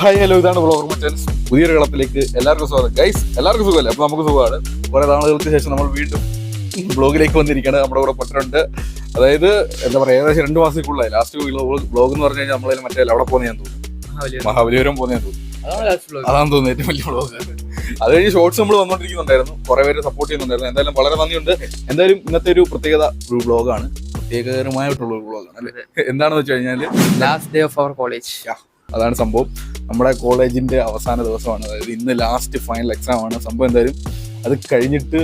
Hi hello ഇതാണ് blogger മച്ചൻസ് പുതിയൊരു കളത്തിലേക്ക് എല്ലാവർക്കും സ്വാഗതം. ഗൈസ് എല്ലാവർക്കും സുഖമല്ലേ? അപ്പൊ നമുക്ക് സുഖമാണ്. കുറെ നാളുകൾക്ക് ശേഷം നമ്മൾ വീണ്ടും ബ്ലോഗിലേക്ക് വന്നിരിക്കുകയാണ്. നമ്മുടെ കൂടെ പട്ടരുണ്ട് അതായത് എന്താ പറയാ ഏകദേശം രണ്ട് മാസത്തേക്കുള്ളായി ലാസ്റ്റ് ബ്ലോഗ് എന്ന് പറഞ്ഞു കഴിഞ്ഞാൽ നമ്മളതിൽ മറ്റേ അവിടെ പോകുന്ന ഞാൻ തോന്നുന്നു. മഹാബലിപുരം. പോകുന്ന ഞാൻ തോന്നുന്നു. അതാണ് തോന്നുന്നു ഏറ്റവും വലിയ ബ്ലോഗ് അത് കഴിഞ്ഞ് ഷോർട്സ് നമ്മൾ വന്നോണ്ടിരിക്കുന്നുണ്ടായിരുന്നു. കുറെ പേര് സപ്പോർട്ട് ചെയ്യുന്നുണ്ടായിരുന്നു. എന്തായാലും വളരെ നന്ദിയുണ്ട്. എന്തായാലും ഇന്നത്തെ ഒരു പ്രത്യേകത ഒരു ബ്ലോഗാണ് പ്രത്യേകകരമായിട്ടുള്ള ഒരു ബ്ലോഗാണ് അല്ലേ? എന്താണെന്ന് വെച്ച് കഴിഞ്ഞാൽ ലാസ്റ്റ് ഡേ ഓഫ് അവർ കോളേജ് അതാണ് സംഭവം. നമ്മുടെ കോളേജിന്റെ അവസാന ദിവസമാണ്. അതായത് ഇന്ന് ലാസ്റ്റ് ഫൈനൽ എക്സാം ആണ്. സംഭവം എന്തായാലും അത് കഴിഞ്ഞിട്ട്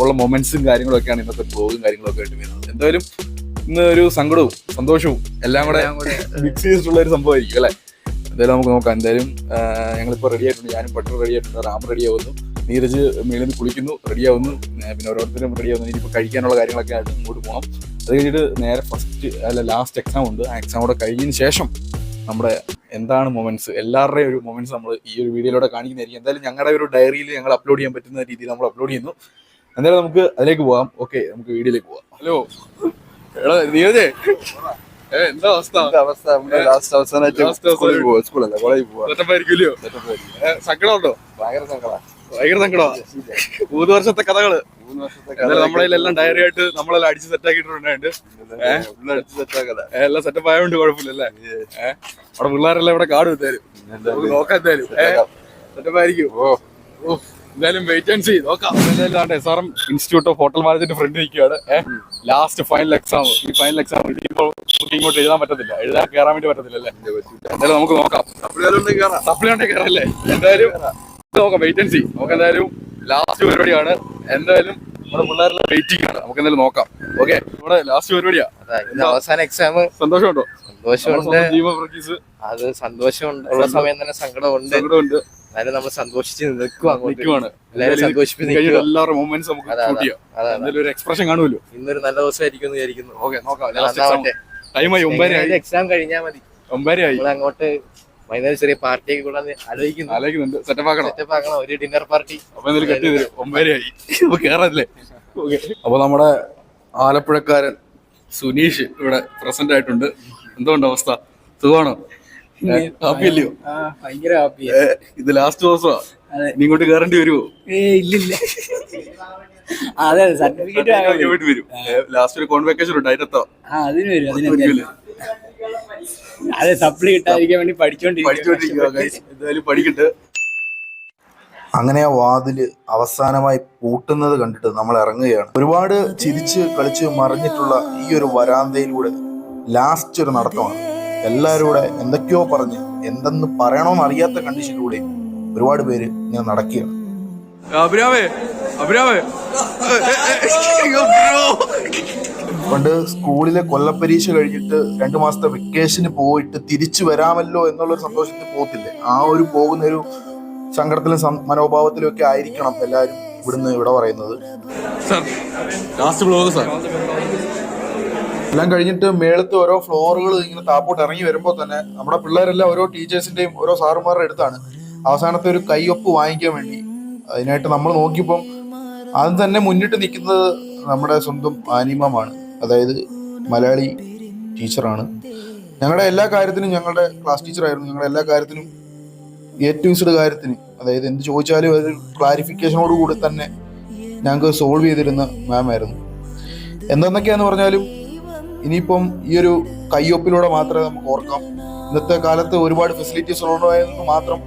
ഉള്ള മൊമെന്റ്സും കാര്യങ്ങളൊക്കെയാണ് ഇന്നത്തെ ബ്ലോഗും കാര്യങ്ങളൊക്കെ ആയിട്ട് വരുന്നത്. എന്തായാലും ഇന്ന് ഒരു സങ്കടവും സന്തോഷവും എല്ലാം കൂടെ മിക്സ് ചെയ്തിട്ടുള്ള ഒരു സംഭവമായിരിക്കും അല്ലേ? എന്തായാലും നമുക്ക് നോക്കാം. എന്തായാലും ഞങ്ങളിപ്പോൾ ഞങ്ങളിപ്പോ റെഡി ആയിട്ടുണ്ട്. ഞാനും പട്ടർ റെഡി ആയിട്ടുണ്ട്. റാം റെഡി ആവുന്നു. നീരജ് മേളിൽ നിന്ന് കുളിക്കുന്നു. റെഡി ആവുന്നു. പിന്നെ ഓരോരുത്തരും റെഡി ആവുന്നു. ഇനിയിപ്പോൾ കഴിക്കാനുള്ള കാര്യങ്ങളൊക്കെ ആയിട്ട് ഇങ്ങോട്ട് പോകണം അത് കഴിഞ്ഞിട്ട് നേരെ ഫസ്റ്റ് അല്ല ലാസ്റ്റ് എക്സാം ഉണ്ട്. ആ എക്സാം കൂടെ കഴിഞ്ഞതിന് ശേഷം നമ്മുടെ എന്താണ് മൊമെന്റ്സ് എല്ലാവരുടെയും ഒരു മൊമെന്റ്സ് നമ്മൾ ഈ ഒരു വീഡിയോയിലൂടെ കാണിക്കുന്നതായിരിക്കും. എന്തായാലും ഞങ്ങളുടെ ഒരു ഡയറിയിൽ ഞങ്ങൾ അപ്ലോഡ് ചെയ്യാൻ പറ്റുന്ന രീതിയിൽ നമ്മൾ അപ്ലോഡ് ചെയ്യുന്നു. എന്തായാലും നമുക്ക് അതിലേക്ക് പോവാം ഓക്കെ നമുക്ക് വീഡിയോയിലേക്ക് പോവാം ഹലോ എടാ നീരജേ എന്താ അവസ്ഥ? അവസ്ഥ? ലാസ്റ്റ് അവസാനമായിട്ട് Last അവസാനം. സ്കൂളിൽ പോവാ സ്കൂളല്ല കോളേജിൽ പോവാ. സെറ്റപ്പായിരിക്കുമല്ലോ. സങ്കടം ഉണ്ടോ ഭയങ്കര സങ്കടം. ഭയങ്കര സങ്കടമാ മൂന്ന് വർഷത്തെ കഥകൾ. എന്തായാലും നമ്മളതിലെല്ലാം ഡയറി ആയിട്ട് നമ്മളെല്ലാം അടിച്ച് സെറ്റ് ആക്കിയിട്ടുണ്ട്. എല്ലാം സെറ്റപ്പ് ആയതുകൊണ്ട് കുഴപ്പമില്ലല്ലേ? അവിടെ പിള്ളേരെല്ലാം ഇവിടെ കാട് വിട്ടാലും നമുക്ക് നോക്കാം എന്തായാലും. ഓ. വെയിറ്റ് ആൻഡ് സീ നോക്കാം. എന്തായാലും S R M institute of hotel management front നിൽക്കുകയാണ് ലാസ്റ്റ് ഫൈനൽ എക്സാം ഈ ഫൈനൽ എക്സാം ഇങ്ങോട്ട് എഴുതാൻ പറ്റത്തില്ല. എഴുതാൻ കയറാൻ വേണ്ടി പറ്റത്തില്ല അല്ലേ? എന്തായാലും നമുക്ക് നോക്കാം. സപ്ലൈ ഉണ്ടെങ്കിൽ കയറല്ലേ എന്തായാലും നോക്കാം. വെയിറ്റ് ആൻഡ് സീ നമുക്ക് എന്തായാലും ലാസ്റ്റ് പരിപാടിയാണ്. എന്തായാലും നമ്മുടെ പിള്ളേരെല്ലാം വെയിറ്റിംഗ് ആണ്. നമുക്ക് എന്തായാലും നോക്കാം. ഓക്കെ നമ്മുടെ ലാസ്റ്റ് പരിപാടിയാ. അവസാന എക്സാം സന്തോഷമുണ്ടോ? സന്തോഷമുണ്ട്. അത് സന്തോഷമുണ്ട്. ഉള്ള സമയം തന്നെ സങ്കടമുണ്ട്. സങ്കടമുണ്ട്. എന്നാലും നമ്മൾ സന്തോഷിച്ച് നിൽക്കുവാണ്. എല്ലാവരുടെ മൊമെന്റ്സ് നമുക്ക്. എന്തായാലും ഒരു എക്സ്പ്രഷൻ കാണുമല്ലോ. ഇന്നൊരു നല്ല ദിവസമായിരിക്കും വിചാരിക്കുന്നു. ഓക്കെ നോക്കാം. ടൈമായി ഒമ്പതരയായി എക്സാം കഴിഞ്ഞാൽ മതി. ഒമ്പതരയായി നമ്മൾ അങ്ങോട്ട് വൈകുന്നേരം ചെറിയ പാർട്ടിയൊക്കെ കൂടാൻ ആലോചിക്കുന്നു. ആലോചിക്കുന്നുണ്ട്. സെറ്റപ്പ് ആക്കണം. സെറ്റപ്പ് ആക്കണം. ഒരു ഡിന്നർ പാർട്ടി അപ്പൊ എന്തായാലും കെട്ടി തരും. ഒമ്പതരയായി അപ്പൊ കേറല്ലേ? ഓക്കെ അപ്പൊ നമ്മുടെ ആലപ്പുഴക്കാരൻ സുനീഷ് ഇവിടെ പ്രസന്റ് ആയിട്ടുണ്ട്. എന്തുകൊണ്ട് അവസ്ഥ? സുഖമാണോ? ഹാപ്പി അല്ലയോ? ഭയങ്കര ഹാപ്പി ഇത് ലാസ്റ്റ് ദിവസമാ. നീ ഇങ്ങോട്ട് കയറേണ്ടി വരുമോ ഏ ഇല്ലില്ല. അതെ അതെ സർട്ടിഫിക്കറ്റ് വരും. വരും. ലാസ്റ്റ് ഒരു കോൺവെക്കേഷൻ ഉണ്ട്. അതിനെത്തോ ആ അതിന് വരും. അതെ സപ്ലി കിട്ടാതിരിക്കാൻ വേണ്ടി പഠിച്ചോണ്ടിരിക്കും എന്തായാലും പഠിക്കട്ടെ. അങ്ങനെ ആ വാതിൽ അവസാനമായി പൂട്ടുന്നത് കണ്ടിട്ട് നമ്മൾ ഇറങ്ങുകയാണ്. ഒരുപാട് ചിരിച്ച് കളിച്ച് മറിഞ്ഞിട്ടുള്ള ഈ ഒരു വരാന്തയിലൂടെ ലാസ്റ്റ് ഒരു നടത്തമാണ്. എല്ലാവരും കൂടെ എന്തൊക്കെയോ പറഞ്ഞ് എന്തെന്ന് പറയണമെന്ന് അറിയാത്ത കണ്ടീഷനിലൂടെ ഒരുപാട് പേര് ഇങ്ങനെ നടക്കുകയാണ്. അഭിരാമേ അഭിരാമേ. പണ്ട് സ്കൂളിലെ കൊല്ലപ്പരീക്ഷ കഴിഞ്ഞിട്ട് രണ്ടു മാസത്തെ വെക്കേഷന് പോയിട്ട് തിരിച്ചു വരാമല്ലോ എന്നുള്ളൊരു സന്തോഷത്തിൽ പോകത്തില്ലേ? ആ ഒരു പോകുന്ന ഒരു സങ്കടത്തിലും മനോഭാവത്തിലും ഒക്കെ ആയിരിക്കണം എല്ലാവരും ഇവിടുന്ന് ഇവിടെ പറയുന്നത്. എല്ലാം കഴിഞ്ഞിട്ട് മേളത്തെ ഓരോ ഫ്ലോറുകൾ ഇങ്ങനെ താപ്പോട്ട് ഇറങ്ങി വരുമ്പോൾ തന്നെ നമ്മുടെ പിള്ളേരെല്ലാം ഓരോ ടീച്ചേഴ്സിന്റെയും ഓരോ സാറുമാരുടെ അടുത്താണ്. അവസാനത്തെ ഒരു കൈയൊപ്പ് വാങ്ങിക്കാൻ വേണ്ടി. അതിനായിട്ട് നമ്മൾ നോക്കിയപ്പം ആദ്യം തന്നെ മുന്നിട്ട് നിൽക്കുന്നത് നമ്മുടെ സ്വന്തം ആനിമമാണ്. അതായത് മലയാളി ടീച്ചറാണ്. ഞങ്ങളുടെ എല്ലാ കാര്യത്തിനും ഞങ്ങളുടെ ക്ലാസ് ടീച്ചറായിരുന്നു. ഞങ്ങളുടെ എല്ലാ കാര്യത്തിനും ഇസഡ് കാര്യത്തിന് അതായത് എന്ത് ചോദിച്ചാലും ഒരു ക്ലാരിഫിക്കേഷനോട് കൂടി തന്നെ ഞങ്ങൾക്ക് സോൾവ് ചെയ്തിരുന്ന മാം ആയിരുന്നു. എന്തെന്നൊക്കെയാന്ന് പറഞ്ഞാലും ഇനിയിപ്പം ഈ ഒരു കയ്യൊപ്പിലൂടെ മാത്രമേ നമുക്ക് ഓർക്കാം. ഇന്നത്തെ കാലത്ത് ഒരുപാട് ഫെസിലിറ്റീസ് ഉള്ളതായിരുന്നു മാത്രം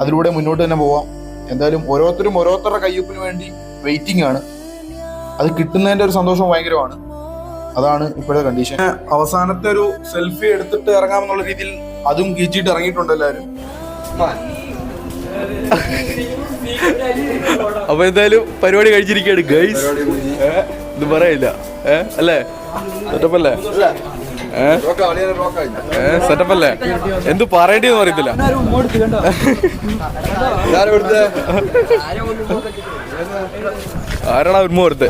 അതിലൂടെ മുന്നോട്ട് തന്നെ പോവാം. എന്തായാലും ഓരോരുത്തരും ഓരോരുത്തരുടെ കയ്യൊപ്പിന് വേണ്ടി വെയിറ്റിംഗ് ആണ്. അത് കിട്ടുന്നതിന്റെ ഒരു സന്തോഷം ഭയങ്കരമാണ് അതാണ് ഇപ്പോഴത്തെ കണ്ടീഷൻ അവസാനത്തെ ഒരു സെൽഫി എടുത്തിട്ട് ഇറങ്ങാമെന്നുള്ള രീതിയിൽ അതും കീച്ചിട്ട് ഇറങ്ങിയിട്ടുണ്ട് എല്ലാവരും. അപ്പൊ എന്തായാലും പരിപാടി കഴിച്ചിരിക്കുകയാണ് ഗൈസ് ഇത് പറയില്ല. ഏ അല്ലേ? സെറ്റപ്പ് അല്ലേ? ഏ? ഏ സെറ്റപ്പ് അല്ലേ? എന്ത് പറയേണ്ടിന്ന് അറിയത്തില്ല. ആരാണ് ഉമ്മ കൊടുത്ത്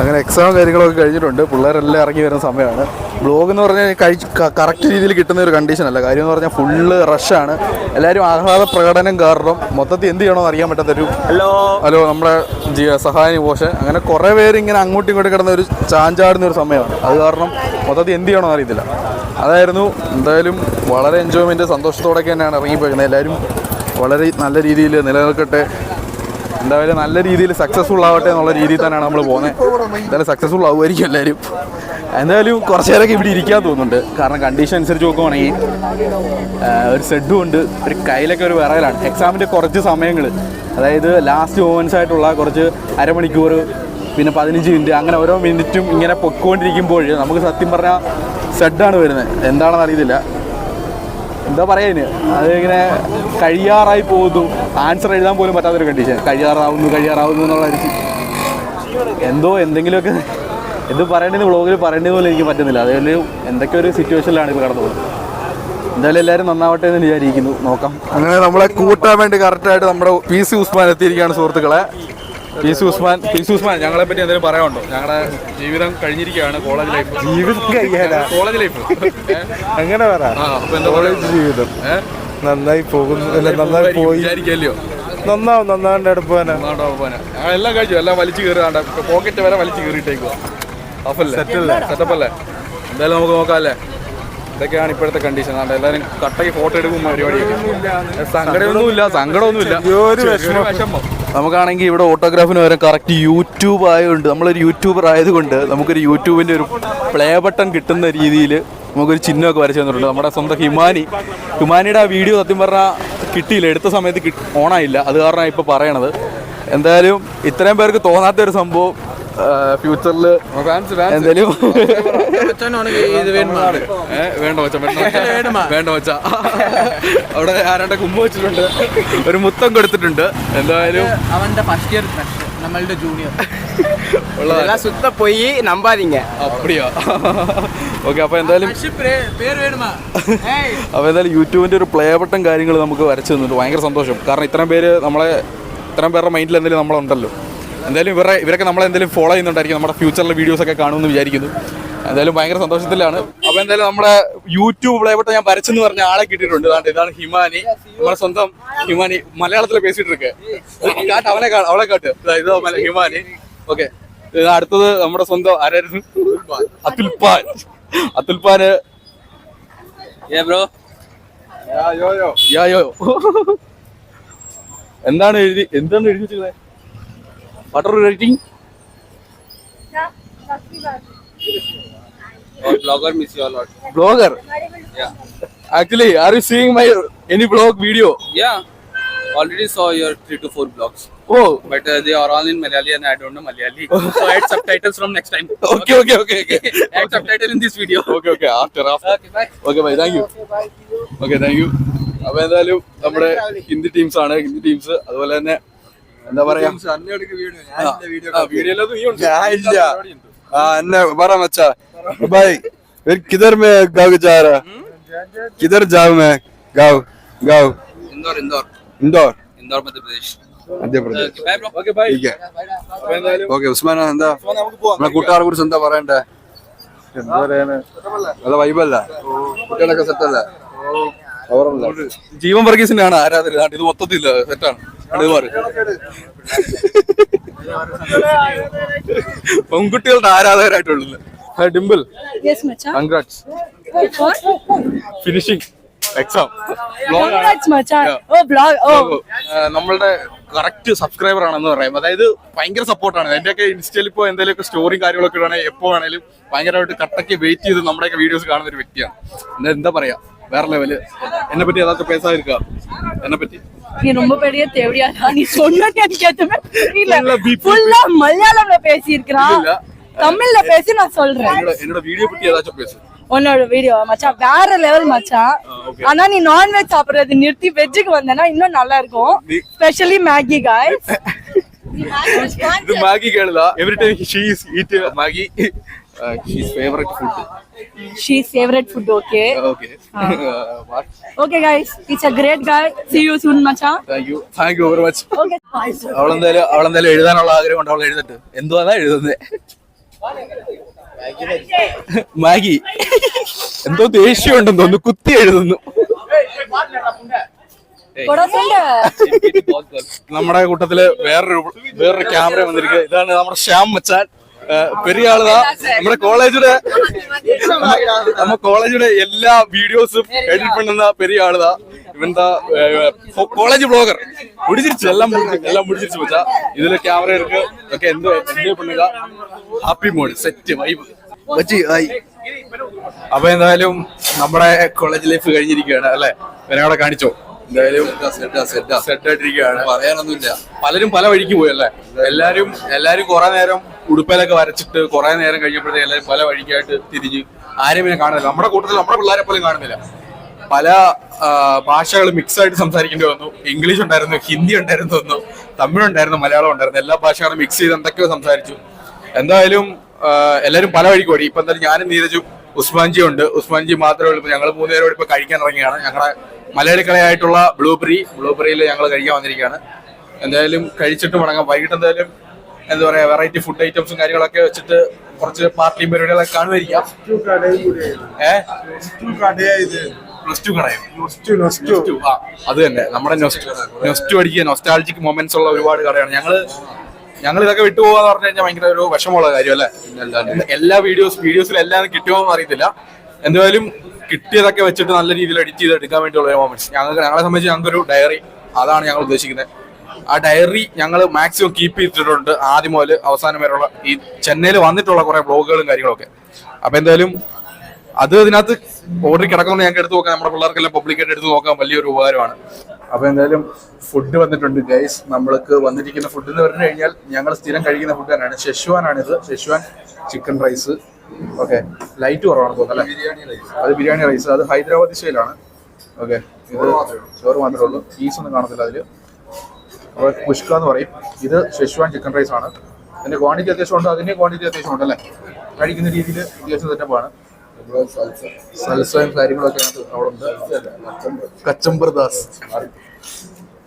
അങ്ങനെ എക്സാം കാര്യങ്ങളൊക്കെ കഴിഞ്ഞിട്ടുണ്ട്. പിള്ളേരെല്ലാം ഇറങ്ങി വരുന്ന സമയമാണ്. ബ്ലോഗ് എന്ന് പറഞ്ഞാൽ കഴിച്ച് കറക്റ്റ് രീതിയിൽ കിട്ടുന്ന ഒരു കണ്ടീഷനല്ല കാര്യം എന്ന് പറഞ്ഞാൽ ഫുള്ള് റഷാണ് എല്ലാവരും ആഹ്ലാദ പ്രകടനം കാരണം മൊത്തത്തിൽ എന്ത് ചെയ്യണമെന്ന് അറിയാൻ പറ്റാത്ത ഒരു ഹലോ ഹലോ നമ്മുടെ ജി സഹായ പോഷൻ അങ്ങനെ കുറേ പേര് ഇങ്ങനെ അങ്ങോട്ടും ഇങ്ങോട്ടും കിടന്ന ഒരു ചാഞ്ചാടുന്ന ഒരു സമയമാണ്. അത് കാരണം മൊത്തത്തിൽ എന്ത് ചെയ്യണമെന്ന് അറിയത്തില്ല. അതായിരുന്നു എന്തായാലും വളരെ എൻജോയ്മെന്റ് സന്തോഷത്തോടെയൊക്കെ തന്നെയാണ് ഇറങ്ങിപ്പോയിരുന്നത്. എല്ലാവരും വളരെ നല്ല രീതിയിൽ നിലനിൽക്കട്ടെ. എന്തായാലും നല്ല രീതിയിൽ സക്സസ്ഫുൾ ആവട്ടെ എന്നുള്ള രീതിയിൽ തന്നെയാണ് നമ്മൾ പോകുന്നത് എന്തായാലും സക്സസ്ഫുൾ ആവുമായിരിക്കും എല്ലാവരും എന്തായാലും കുറച്ച് നേരമൊക്കെ ഇവിടെ ഇരിക്കാൻ തോന്നുന്നുണ്ട്. കാരണം കണ്ടീഷൻ അനുസരിച്ച് നോക്കുവാണെങ്കിൽ ഒരു സെഡും ഉണ്ട്. ഒരു കയ്യിലൊക്കെ ഒരു വിറകലാണ്. എക്സാമിന്റെ കുറച്ച് സമയങ്ങൾ അതായത് ലാസ്റ്റ് മൂമെന്റ്സ് ആയിട്ടുള്ള കുറച്ച് അരമണിക്കൂർ പിന്നെ പതിനഞ്ച് മിനിറ്റ് അങ്ങനെ ഓരോ മിനിറ്റും ഇങ്ങനെ പൊയ്ക്കൊണ്ടിരിക്കുമ്പോൾ നമുക്ക് സത്യം പറഞ്ഞാൽ സെഡാണ് വരുന്നത് എന്താണെന്ന് അറിയത്തില്ല. എന്താ പറയുന്നത് അതിങ്ങനെ കഴിയാറായി പോകുന്നു. ആൻസർ എഴുതാൻ പോലും പറ്റാത്തൊരു കണ്ടീഷൻ കഴിയാറാവുന്നു കഴിയാറാവുന്നു എന്നുള്ള എന്തോ എന്തെങ്കിലുമൊക്കെ എന്ത് പറയേണ്ടത് ബ്ലോഗിൽ പറയേണ്ടത് പോലും എനിക്ക് പറ്റുന്നില്ല. അതുകൊണ്ട് എന്തൊക്കെ ഒരു സിറ്റുവേഷനിലാണ് ഇപ്പോൾ കടന്നു പോകുന്നത് എന്തായാലും എല്ലാവരും നന്നാവട്ടെ എന്ന് വിചാരിക്കുന്നു. നോക്കാം. അങ്ങനെ നമ്മളെ കൂട്ടാൻ വേണ്ടി കറക്റ്റായിട്ട് നമ്മുടെ പി സി ഉസ്മാൻ എത്തിയിരിക്കുകയാണ് സുഹൃത്തുക്കളെ. P C Usman P C Usman ഞങ്ങളെ പറ്റി എന്തെങ്കിലും പറയാനുണ്ടോ? ഞങ്ങളുടെ ജീവിതം കഴിഞ്ഞിരിക്കുകയാണ് കോളേജ് ലൈഫ്. ജീവിതം കഴിയാനാ കോളേജ് ലൈഫ്. അങ്ങനെ പറ. കോളേജ് ജീവിതം. നന്നായി പോകുന്നു നന്നായി പോയി. വിചാരിക്കല്ലോ നന്നാവും നന്നാണ്ട് എടുപ്പാനാ എല്ലാം കഴിച്ചു എല്ലാം വലിച്ചു കയറാണ്ട് പോക്കറ്റ് വരെ വലിച്ചു കയറിയിട്ടേക്കുവാ. അപ്പല്ലേ? സെറ്റപ്പ് അല്ലേ? എന്തായാലും നമുക്ക് നോക്കാം അല്ലേ ഇതൊക്കെയാണ് ഇപ്പോഴത്തെ കണ്ടീഷൻ ആണ്ട് എല്ലാവരും കട്ടയ്ക്ക് ഫോട്ടോ എടുക്കും പരിപാടിയൊക്കെ. സങ്കടമൊന്നുമില്ല സങ്കടമൊന്നുമില്ല. ഒരു വിഷമം. നമുക്കാണെങ്കിൽ ഇവിടെ ഓട്ടോഗ്രാഫിന് വരെ കറക്റ്റ് യൂട്യൂബ് ആയതുകൊണ്ട് നമ്മളൊരു യൂട്യൂബർ ആയതുകൊണ്ട് നമുക്കൊരു യൂട്യൂബിന്റെ ഒരു പ്ലേ ബട്ടൺ കിട്ടുന്ന രീതിയിൽ നമുക്കൊരു ചിഹ്നമൊക്കെ വരച്ചു തന്നിട്ടുണ്ട്. നമ്മുടെ സ്വന്തം ഹിമാനി. ഹിമാനിയുടെ ആ വീഡിയോ സത്യം പറഞ്ഞാൽ കിട്ടിയില്ല. എടുത്ത സമയത്ത് ഓണായില്ല അത് കാരണമാണ് ഇപ്പോൾ പറയണത്. എന്തായാലും ഇത്രയും പേർക്ക് തോന്നാത്ത ഒരു സംഭവം ഫ്യൂച്ചറിൽ വേണ്ട. വേണ്ട അവിടെ ആരാണ്ട് കുമ്പ് വെച്ചിട്ടുണ്ട്. ഒരു മുത്തം കൊടുത്തിട്ടുണ്ട്. എന്തായാലും അവന്റെ ഫസ്റ്റ് ഇയർ നമ്മളുടെ ജൂനിയർ സുത്ത പോയി നമ്പാതിങ്ങ. അപ്പടിയോ. ഓക്കെ അപ്പൊ എന്തായാലും അപ്പൊ എന്തായാലും യൂട്യൂബിന്റെ ഒരു പ്ലേ ബട്ടൺ കാര്യങ്ങൾ നമുക്ക് വരച്ചു തന്നിട്ട് ഭയങ്കര സന്തോഷം. കാരണം ഇത്രയും പേര് നമ്മളെ ഇത്രയും പേരുടെ മൈൻഡിൽ എന്തെങ്കിലും നമ്മളുണ്ടല്ലോ എന്തായാലും ഇവരെ ഇവരൊക്കെ നമ്മളെ എന്തെങ്കിലും ഫോളോ ചെയ്യുന്നുണ്ടായിരിക്കും. നമ്മുടെ ഫ്യൂച്ചറിലെ വീഡിയോസ് ഒക്കെ കാണുമെന്ന് വിചാരിക്കുന്നു. എന്തായാലും ഭയങ്കര സന്തോഷത്തിലാണ്. അപ്പൊ എന്തായാലും നമ്മുടെ യൂട്യൂബ് ഇവിടെ ഞാൻ വരച്ചെന്ന് പറഞ്ഞ ആളെ കിട്ടിയിട്ടുണ്ട്. ഇതാണ്ട് ഇതാണ് ഹിമാനി. നമ്മുടെ സ്വന്തം ഹിമാനി മലയാളത്തിൽ പേസിട്ടിരിക്കെ കാട്ട് അവനെ അവളെ കാട്ട്. ഇതാ ഹിമാനി. ഓക്കെ അടുത്തത് നമ്മുടെ സ്വന്തം ആരായിരുന്നു? അതുൽപാൻ അതുൽപാന് ബ്രോ യാ യോ എന്താണ് എഴുതി What are you rating? Or blogger miss you a lot. Blogger? Yeah. Actually, are you seeing my any blog video? Yeah. Already saw your three to four blogs. Oh. But uh, they are all in Malayali and I don't know Malayali. so add subtitles from next time. Okay, okay, okay. okay, okay. add okay. subtitle in this video. Okay, okay. After, after. Okay, bye. Okay, bye. Thank you. Okay, bye. Okay, thank you. അപ്പൊ എന്തായാലും നമ്മുടെ Hindi teams ആണ് Hindi teams അതുപോലെ തന്നെ എന്താ പറയാ video ഇല്ല. ആ എന്നെ പറ മച്ചാ ഭായ് फिर किधर में गाँव जा रहा किधर जाऊँ मैं गाँव गाँव Indore, Indore, Indore Indore, Madhya Pradesh. Madhya Pradesh Okay, bye, bro. Okay bye ठीक है അപ്പൊ എന്തായാലും ഓക്കെ ഉസ്മാൻ എന്താ നമുക്ക് പോവാം നമ്മളെ കൂട്ടുകാരെ കുറിച്ച് എന്താ പറയണ്ടേ എന്താ പറയാന് നല്ല വൈബല്ല കുട്ടികളൊക്കെ സെറ്റ് അല്ലേ അവരല്ല ജീവൻ വർഗീസിന്റെ ആണ് ആരാധന ഇത് മൊത്തത്തിൽ സെറ്റാണ്. ഇത് മാറി? പെൺകുട്ടികളുടെ ആരാധകരായിട്ടുള്ളത്. Hi Dimple. Congrats? Finishing exam നമ്മളുടെ കറക്റ്റ് സബ്സ്ക്രൈബർ ആണെന്ന് പറയാം. അതായത് ഭയങ്കര സപ്പോർട്ടാണ് എന്റെയൊക്കെ ഇൻസ്റ്റയിൽ ഇപ്പോൾ എന്തെങ്കിലുമൊക്കെ സ്റ്റോറിയും കാര്യങ്ങളൊക്കെ ഇടുകയാണെങ്കിൽ എപ്പോ ആണെങ്കിലും ഭയങ്കരമായിട്ട് കട്ടയ്ക്ക് വെയിറ്റ് ചെയ്ത് നമ്മുടെയൊക്കെ വീഡിയോസ് കാണുന്ന ഒരു വ്യക്തിയാണ്. എന്താ എന്താ வேற லெவலு என்ன பத்தி ஏதாச்சும் பேசா இருக்கா என்னை பற்றி நீ ரொம்ப பெரிய தேவையா தேவடியா நீ சொன்னது எனக்கு எதுவுமே மலையாளம்ல பேசி இருக்கிறான் தமிழ்ல பேசி நான் சொல்றேன். என்னோட வீடியோ பத்தி ஏதாச்சும் பேசு. உன்னோட வீடியோ மச்சான். வேற லெவல் மச்சான் ஆனா நீ நான்வெஜ் சாப்பிடுறது நிறுத்தி வெஜ்ஜுக்கு வந்தனா இன்னும் நல்லா இருக்கும் ஸ்பெஷலி மேகி காய் இது Maggi கேளுதா every time she is eat Maggi she is favourite food She's favourite food okay okay guys it's a great guy see you soon See thank you thank you very much okay very much. Okay. അവളെന്തായാലും അവളെന്തായാലും എഴുതാനുള്ള ആഗ്രഹം ഉണ്ട്? അവൾ എഴുതിട്ട്. എന്തുവാ എഴുതുന്നേ? Maggi. എന്തോ ദേഷ്യം ഉണ്ടെന്ന് തോന്നുന്നു. കുത്തി എഴുതുന്നു. നമ്മുടെ കൂട്ടത്തിൽ വേറൊരു വേറൊരു ക്യാമറ വന്നിരിക്കുക ഇതാണ് നമ്മുടെ ശ്യാം മച്ചാൻ. പെരിയ ആളുതാ. നമ്മുടെ കോളേജിലെ നമ്മുടെ കോളേജിലെ എല്ലാ വീഡിയോസും എഡിറ്റ് പണ്ടുന്ന പെരിയ ആളുതാ. ഇവന്താ കോളേജ് ബ്ലോഗർ. പിടിച്ചിരിച്ചു എല്ലാം എല്ലാം പിടിച്ചിരിച്ചു വെച്ചാ. ഇതിലെ ക്യാമറ എടുക്ക് ഒക്കെ എന്തോ എൻജോയ് പണ്ണുക ഹാപ്പി മോഡ് സെറ്റ് വൈബ് അപ്പൊ എന്തായാലും നമ്മുടെ കോളേജ് ലൈഫ് കഴിഞ്ഞിരിക്കുകയാണ് അല്ലെ? ഇവനവിടെ കാണിച്ചോ. എന്തായാലും സെറ്റ് ആയിട്ടിരിക്കുകയാണ് പറയാനൊന്നുമില്ല. പലരും പല വഴിക്ക് പോയല്ലേ അല്ലേ? എല്ലാരും എല്ലാരും കുറെ നേരം ഉടുപ്പയിലൊക്കെ വരച്ചിട്ട് കുറെ നേരം കഴിഞ്ഞപ്പോഴത്തേക്ക് എല്ലാവരും പല വഴിക്കായിട്ട് തിരിഞ്ഞ് ആരും പിന്നെ കാണുന്നില്ല. നമ്മുടെ കൂട്ടത്തിൽ നമ്മുടെ പിള്ളേരെ പോലും കാണുന്നില്ല. പല ഭാഷകൾ മിക്സ് ആയിട്ട് സംസാരിക്കേണ്ടി വന്നു. ഇംഗ്ലീഷ് ഉണ്ടായിരുന്നു ഹിന്ദി ഉണ്ടായിരുന്നു വന്നു തമിഴ് ഉണ്ടായിരുന്നു മലയാളം ഉണ്ടായിരുന്നു. എല്ലാ ഭാഷകളും മിക്സ് ചെയ്ത് എന്തൊക്കെയോ സംസാരിച്ചു. എന്തായാലും എല്ലാവരും പല വഴിക്ക് ഓടി. ഇപ്പൊ എന്തായാലും ഞാനും നീരജും ഉസ്മാൻജി ഉണ്ട്. ഉസ്മാൻജി മാത്രമേ ഉള്ളൂ. ഞങ്ങൾ മൂന്നുപേരോട് ഇപ്പൊ കഴിക്കാൻ ഇറങ്ങിയാണ് ഞങ്ങളുടെ മലയാളി കളയായിട്ടുള്ള ബ്ലൂബെറി ബ്ലൂബെറിയിൽ ഞങ്ങൾ കഴിക്കാൻ വന്നിരിക്കുകയാണ്. എന്തായാലും കഴിച്ചിട്ട് മടങ്ങാം വൈകിട്ട് എന്തായാലും എന്താ പറയാ വെറൈറ്റി ഫുഡ് ഐറ്റംസും കാര്യങ്ങളൊക്കെ വെച്ചിട്ട് കുറച്ച് പാർട്ടി പരിപാടികളൊക്കെ കാണുമായിരിക്കാം. പ്ലസ് ടു കടയും ആ അത് തന്നെ. നമ്മുടെ നൊസ്റ്റു അടിക്കുക നൊസ്റ്റാൾജിക് മൊമെന്റ്സ് ഉള്ള ഒരുപാട് കടയാണ്. ഞങ്ങൾ ഞങ്ങൾ ഇതൊക്കെ വിട്ടുപോകാന്ന് പറഞ്ഞു കഴിഞ്ഞാൽ ഭയങ്കര ഒരു വിഷമമുള്ള കാര്യം അല്ലേ എല്ലാ വീഡിയോസ് വീഡിയോസിൽ എല്ലാം കിട്ടുമോ എന്ന് അറിയത്തില്ല. എന്തായാലും കിട്ടിയതൊക്കെ വെച്ചിട്ട് നല്ല രീതിയിൽ എഡിറ്റ് ചെയ്ത് എടുക്കാൻ വേണ്ടിയുള്ള മൊമെന്റ്സ് ഞങ്ങൾക്ക് ഞങ്ങളെ സംബന്ധിച്ച് ഞങ്ങൾക്കൊരു ഡയറി അതാണ് ഞങ്ങൾ ഉദ്ദേശിക്കുന്നത്. ആ ഡയറി ഞങ്ങൾ മാക്സിമം കീപ്പ് ചെയ്തിട്ടുണ്ട് ആദ്യം മുതൽ അവസാനം വരെയുള്ള ഈ ചെന്നൈയിൽ വന്നിട്ടുള്ള കുറെ ബ്ലോഗുകളും കാര്യങ്ങളൊക്കെ. അപ്പൊ എന്തായാലും അത് ഇതിനകത്ത് ഓർഡർ കിടക്കുന്ന ഞങ്ങൾക്ക് എടുത്ത് നോക്കാം. നമ്മുടെ പിള്ളേർക്കെല്ലാം പബ്ലിക്കായിട്ട് എടുത്ത് നോക്കാൻ വലിയൊരു ഉപകാരമാണ്. അപ്പൊ എന്തായാലും ഫുഡ് വന്നിട്ടുണ്ട് ഗൈസ് നമ്മൾക്ക് വന്നിരിക്കുന്ന ഫുഡ് എന്ന് പറഞ്ഞു കഴിഞ്ഞാൽ ഞങ്ങൾ സ്ഥിരം കഴിക്കുന്ന ഫുഡ് തന്നെയാണ്. ഷെഷ്വാൻ ഇത് Schezwan chicken rice okay light കുറവാണ് തോന്നുന്നല്ലേ അത് ബിരിയാണി റൈസ് അത് ഹൈദരാബാദ് സ്റ്റൈലാണ് ഓക്കെ ഇത് ചോറ് മാത്രമേ ഉള്ളൂ. പീസ് ഒന്നും കാണത്തില്ല അപ്പോൾ കുഷ്ക എന്ന് പറയും. ഇത് ഷെഷ്വാൻ ചിക്കൻ റൈസ് ആണ്. അതിന്റെ ക്വാണ്ടിറ്റി അത്യാവശ്യം ഉണ്ട്. അതിന്റെ ക്വാണ്ടിറ്റി അത്യാവശ്യം ഉണ്ട് അല്ലേ? കഴിക്കുന്ന രീതിയിൽ അത്യാവശ്യം സെറ്റപ്പാണ് സൽസയും കാര്യങ്ങളൊക്കെ അവിടെ ഉണ്ട്. കച്ചമ്പർ ദാസ്.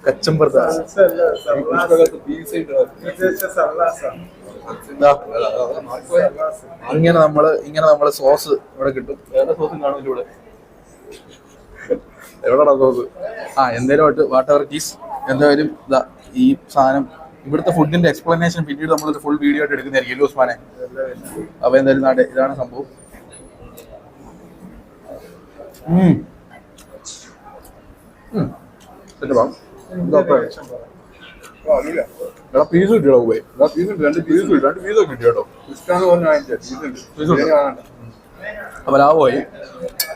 കച്ചമ്പർ ദാസ്. ഇങ്ങനെ നമ്മൾ ഇങ്ങനെ നമ്മൾ സോസ് ഇവിടെ കിട്ടും. സോസും കാണില്ല ഇവിടെ. എവിടെടാ സോസ് ആ എന്തേലുമായിട്ട് വാട്ട് എവർ കീസ് എന്തായാലും ഇതാ ഈ സാധനം ഇവിടുത്തെ ഫുഡിന്റെ എക്സ്പ്ലനേഷൻ പിന്നീട് നമ്മളൊരു ഫുൾ വീഡിയോ ആയിട്ട് എടുക്കുന്നതായിരിക്കും. അല്ലേ ഉസ്മാനെ. അപ്പൊ എന്തായാലും നാട് ഇതാണ് സംഭവം. പീസ് കിട്ടിയോ പോയി രണ്ട് പീസ് കിട്ടി രണ്ട് പീസ് കിട്ടി? കേട്ടോ പീസ് ഉണ്ട്. അപ്പൊ ലാഭമായി.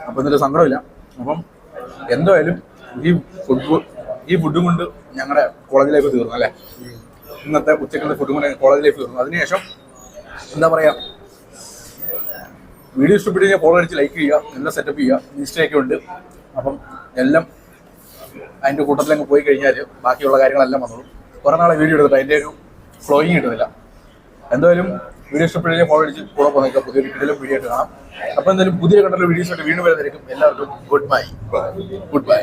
അപ്പൊ എന്നിട്ട് സങ്കടമില്ല. അപ്പം എന്തായാലും ഈ ഫുഡ് ഈ ഫുഡും കൊണ്ട് ഞങ്ങളുടെ കോളേജ് ലൈഫ് തീർന്നു അല്ലേ? ഇന്നത്തെ ഉച്ചക്കുള്ള ഫുഡും കൊണ്ട് കോളേജ് ലൈഫ് തീർന്നു. അതിനുശേഷം എന്താ പറയാ വീഡിയോ ഇഷ്ടപ്പെട്ട് കഴിഞ്ഞാൽ ഫോളോ അടിച്ച് ലൈക്ക് ചെയ്യുക എല്ലാം സെറ്റപ്പ് ചെയ്യുക ഇൻസ്റ്റയൊക്കെ ഉണ്ട്. അപ്പം എല്ലാം അതിന്റെ കൂട്ടത്തിലങ്ങ് പോയി കഴിഞ്ഞാൽ ബാക്കിയുള്ള കാര്യങ്ങളെല്ലാം വന്നോളും. കുറേ നാളെ വീഡിയോ എടുത്തിട്ട് അതിന്റെ ഒരു ഫ്ലോയിങ് കിട്ടുന്നില്ല. എന്തായാലും വീഡിയോ ഇഷ്ടപ്പെട്ട് ഫോളോ അടിച്ച് കൂടെ പോകുന്നേക്കാം പുതിയൊരു കിടലും വീഡിയോ ആയിട്ട് കാണാം. അപ്പം എന്തായാലും പുതിയ കണ്ടുള്ള വീഡിയോസ് ആയിട്ട് വീണ്ടും വരുന്നതായിരിക്കും. എല്ലാവർക്കും ഗുഡ് ബൈ ഗുഡ് ബൈ